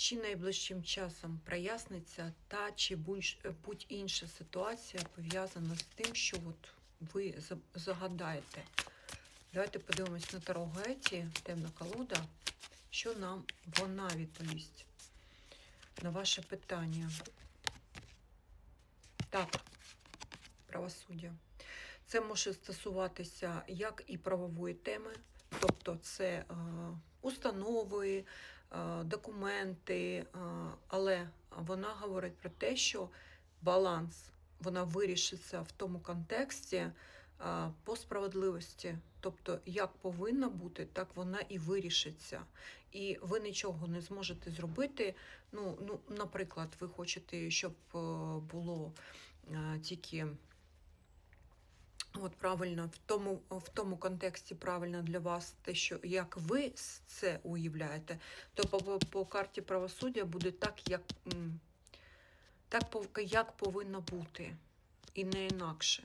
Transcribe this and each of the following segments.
Чи найближчим часом проясниться та чи будь- будь-інша ситуація пов'язана з тим, що от ви загадаєте? Давайте подивимось на Таро Геті, темна колода, що нам вона відповість на ваше питання. Так, правосуддя. Це може стосуватися як і правової теми, тобто це е, установи, е, документи, е, але вона говорить про те, що баланс вона вирішиться в тому контексті е, по справедливості. Тобто, як повинна бути, так вона і вирішиться. І ви нічого не зможете зробити. Ну, ну наприклад, ви хочете, щоб е, було е, тільки. От правильно, в тому, в тому контексті правильно для вас те, що як ви це уявляєте, то по, по, карті правосуддя буде так, як, так, як повинно бути, і не інакше.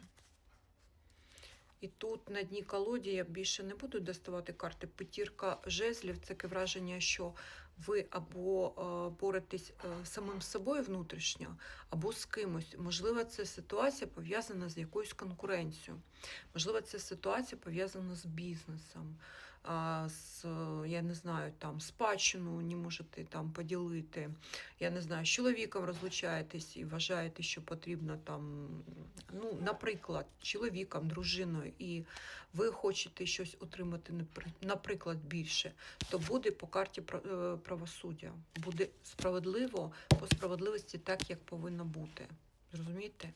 І тут на дні колоді я більше не буду доставати карти. П'ятірка жезлів це таке враження, що ви або е, боретесь е, самим собою внутрішньо, або з кимось. Можливо, це ситуація пов'язана з якоюсь конкуренцією. Можливо, це ситуація пов'язана з бізнесом, з, я не знаю, там спадщину не можете там поділити. Я не знаю, з чоловіком розлучаєтесь і вважаєте, що потрібно там, ну, наприклад, чоловіком, дружиною, і ви хочете щось отримати, напри- наприклад, більше, то буде по карті е, правосуддя. Буде справедливо по справедливості так, як повинно бути. Зрозумієте?